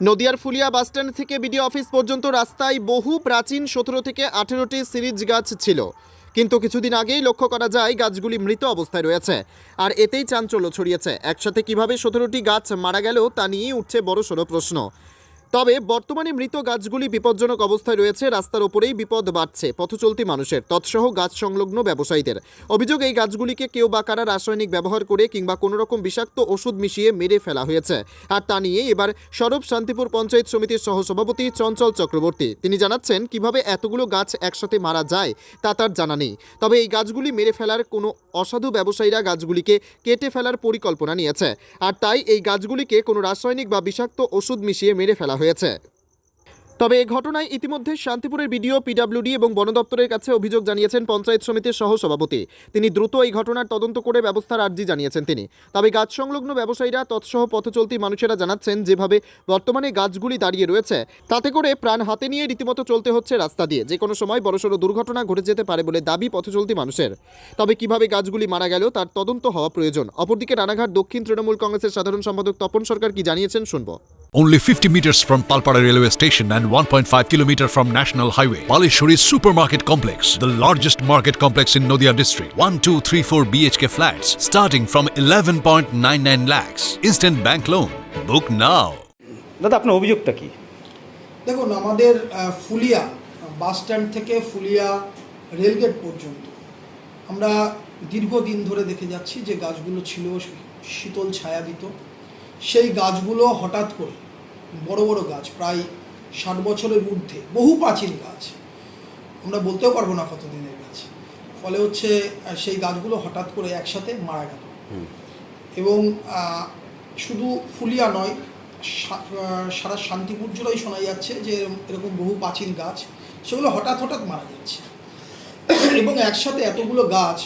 নদিয়ার ফুলিয়া বাসস্ট্যান্ড থেকে BDO office পর্যন্ত রাস্তায় বহু প্রাচীন সতেরো থেকে আঠেরোটি সিরিজ গাছ ছিল। কিন্তু কিছুদিন আগেই লক্ষ্য করা যায় গাছগুলি মৃত অবস্থায় রয়েছে। আর এতেই চাঞ্চল্য ছড়িয়েছে। একসাথে কীভাবে সতেরোটি গাছ মারা গেল তা নিয়েই উঠছে বড়সড় প্রশ্ন। তবে বর্তমানে মৃত গাছগুলি বিপজ্জনক অবস্থায় রয়েছে, রাস্তার ওপরেই বিপদ বাড়ছে, পথচলতি মানুষের। তৎসহ গাছ সংলগ্ন ব্যবসায়ীদের। অভিযোগ, এই গাছগুলিকে কেউ বা কারা রাসায়নিক ব্যবহার করে কিংবা কোনো রকম বিষাক্ত ওষুধ মিশিয়ে মেরে ফেলা হয়েছে। আর তা নিয়ে এবার সরব শান্তিপুর পঞ্চায়েত সমিতির সহসভাপতি চঞ্চল চক্রবর্তী। তিনি জানাচ্ছেন, কীভাবে এতগুলো গাছ একসাথে মারা যায় তা তার জানা নেই। তবে এই গাছগুলি মেরে ফেলার কোনো অসাধু ব্যবসায়ীরা গাছগুলিকে কেটে ফেলার পরিকল্পনা নিয়েছে। আর তাই এই গাছগুলিকে কোনো রাসায়নিক বা বিষাক্ত ওষুধ মিশিয়ে মেরে ফেলা হয়েছে। তবে এই ঘটনায় ইতিমধ্যে শান্তিপুরের বিডিও, পিডাব্লিউডি এবং বন দপ্তরের কাছে অভিযোগ জানিয়েছেন পঞ্চায়েত সমিতির সহসভাপতি। তিনি দ্রুত এই ঘটনার তদন্ত করে ব্যবস্থার আর্জি জানিয়েছেন তিনি। তবে গাছ সংলগ্ন ব্যবসায়ীরা তৎসহ পথচলতি মানুষেরা জানাচ্ছেন, যেভাবে বর্তমানে গাছগুলি দাঁড়িয়ে রয়েছে, তাতে করে প্রাণ হাতে নিয়ে রীতিমতো চলতে হচ্ছে রাস্তা দিয়ে। যে কোনো সময় বড়সড় দুর্ঘটনা ঘটে যেতে পারে বলে দাবি পথচলতি মানুষের। তবে কীভাবে গাছগুলি মারা গেল তার তদন্ত হওয়া প্রয়োজন। অপরদিকে রানাঘাট দক্ষিণ তৃণমূল কংগ্রেসের সাধারণ সম্পাদক তপন সরকার কি জানিয়েছেন শুনব। Only 50 meters from Palpara railway station and 1.5 kilometer from National Highway. Palishuri Supermarket Complex, the largest market complex in Noida district. 1, 2, 3, 4 BHK flats starting from 11.99 lakhs. Instant bank loan. Book now. দাদা আপনার অভিযোগটা কি দেখুন আমাদের Phulia bus stand থেকে Phulia rail gate পর্যন্ত আমরা দীর্ঘদিন ধরে দেখে যাচ্ছি যে গাছগুলো ছিল শীতল ছায়া দিত সেই গাছগুলো হঠাৎ করে বড় বড় গাছ প্রায় ষাট বছরের ঊর্ধ্বে বহু প্রাচীন গাছ। আমরা বলতেও পারব না কতদিনের গাছ। ফলে হচ্ছে সেই গাছগুলো হঠাৎ করে একসাথে মারা গেল। এবং শুধু ফুলিয়া নয় সারা শান্তিপুর জুড়েই শোনা যাচ্ছে যে এরকম বহু প্রাচীন গাছ সেগুলো হঠাৎ হঠাৎ মারা যাচ্ছে। এবং একসাথে এতগুলো গাছ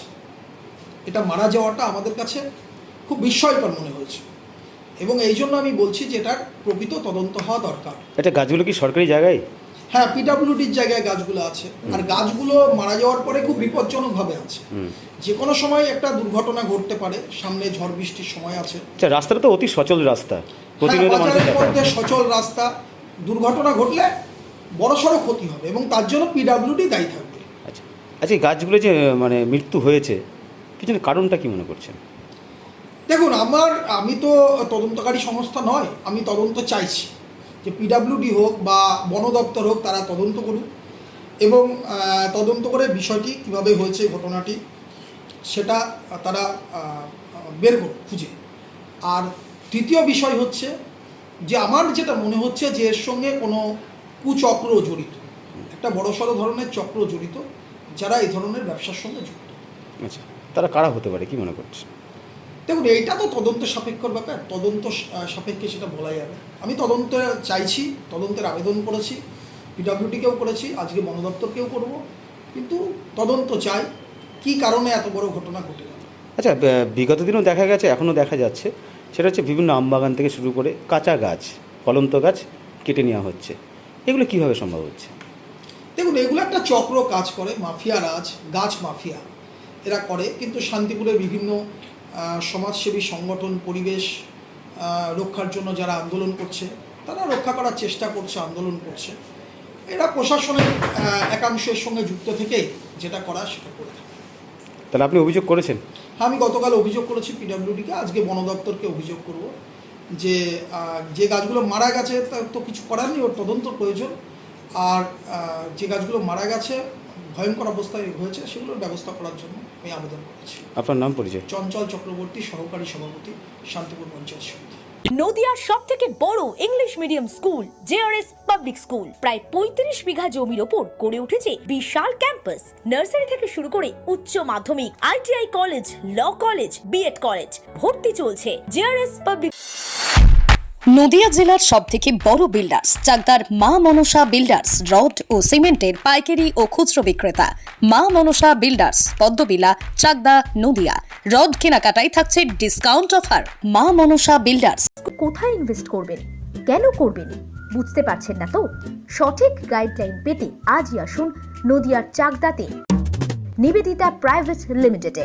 এটা মারা যাওয়াটা আমাদের কাছে খুব বিস্ময়কর মনে হয়েছে। এবং এই জন্য আমি বলছি যে এটার প্রকৃত তদন্ত হওয়া দরকার। এটা গাছগুলো কি সরকারি জায়গায়? হ্যাঁ পিডাব্লিউডির জায়গায় গাছগুলো আছে। আর গাছগুলো মারা যাওয়ার পরে খুব বিপজ্জনকভাবে আছে। যে কোনো সময় একটা দুর্ঘটনা ঘটতে পারে সামনে ঝড় বৃষ্টির সময় আছে। আচ্ছা রাস্তাটা তো অতি সচল রাস্তা। হ্যাঁ, মধ্যে সচল রাস্তা। দুর্ঘটনা ঘটলে বড়সড় ক্ষতি হবে এবং তার জন্য পিডাব্লিউডি দায়ী থাকবে। আচ্ছা আচ্ছা এই গাছগুলো যে মানে মৃত্যু হয়েছে পিছনে কারণটা কি মনে করছেন? দেখুন, আমার, আমি তো তদন্তকারী সংস্থা নয়, আমি তদন্ত চাইছি যে পিডাব্লিউডি হোক বা বন দপ্তর হোক, তারা তদন্ত করুক এবং তদন্ত করে বিষয়টি কীভাবে হয়েছে, ঘটনাটি সেটা তারা বের করুক, খুঁজে। আর তৃতীয় বিষয় হচ্ছে যে আমার যেটা মনে হচ্ছে যে এর সঙ্গে কোনো কুচক্র জড়িত, একটা বড়সড় ধরনের চক্র জড়িত, যারা এই ধরনের ব্যবসার সঙ্গে যুক্ত। আচ্ছা তারা কারা হতে পারে, কি মনে করছেন? দেখুন এইটা তো তদন্ত সাপেক্ষর ব্যাপার। তদন্ত সাপেক্ষে সেটা বলা যাবে। আমি তদন্ত চাইছি তদন্তের আবেদন করেছি পিডাব্লিউডিকেও করেছি আজকে বন দপ্তরকেও করব। কিন্তু তদন্ত চাই কি কারণে এত বড় ঘটনা ঘটে গেল। আচ্ছা বিগত দিনও দেখা গেছে এখনও দেখা যাচ্ছে। সেটা হচ্ছে বিভিন্ন আমবাগান থেকে শুরু করে কাঁচা গাছ ফলন্ত গাছ কেটে নেওয়া হচ্ছে। এগুলো কীভাবে সম্ভব হচ্ছে? দেখুন এগুলো একটা চক্র কাজ করে মাফিয়া রাজ গাছ মাফিয়া। এরা করে কিন্তু শান্তিপুরের বিভিন্ন সমাজসেবী সংগঠন পরিবেশ রক্ষার জন্য যারা আন্দোলন করছে তারা রক্ষা করার চেষ্টা করছে আন্দোলন করছে। এরা প্রশাসনের একাংশের সঙ্গে যুক্ত থেকে যেটা করা সেটা করে থাকে। তাহলে আপনি অভিযোগ করেছেন? আমি গতকাল অভিযোগ করেছি পিডাব্লিউডিকে আজকে বন দপ্তরকে অভিযোগ করব যে যে গাছগুলো মারা গেছে তার তো কিছু করার নেই ওর তদন্ত প্রয়োজন। আর যে গাছগুলো মারা গেছে ভয়ঙ্কর অবস্থায় হয়েছে সেগুলোর ব্যবস্থা করার জন্য আমি আবেদন করেছি। আপনার নাম পরিচয়? চঞ্চল চক্রবর্তী সহকারী সভাপতি শান্তিপুর পঞ্চায়েত সমিতি। নদিয়ার সব থেকে বড় English medium school JRS public school প্রায় পঁয়ত্রিশ বিঘা জমির ওপর গড়ে উঠেছে বিশাল ক্যাম্পাস নার্সারি থেকে শুরু করে উচ্চ মাধ্যমিক ITI college law college BEd college ভর্তি চলছে। জেআরএস পাবলিক নদিয়া জেলার সব থেকে বড় বিল্ডার্স চাকদার মা মনসা বিল্ডার্স রড ও সিমেন্টের পাইকারি ও খুচরো বিক্রেতা। মা মনসা বিল্ডার্স পদ্মবিলা, চাকদা, নদিয়া। রড কেনাকাটায় থাকছে ডিসকাউন্ট অফার মা মনসা বিল্ডার্স কোথায় ইনভেস্ট করবেন? কেন করবেন? বুঝতে পারছেন না তো? সঠিক গাইডলাইন পেতে আজই আসুন নদিয়ার চাকদাতে। নিবেদিতা প্রাইভেট লিমিটেডে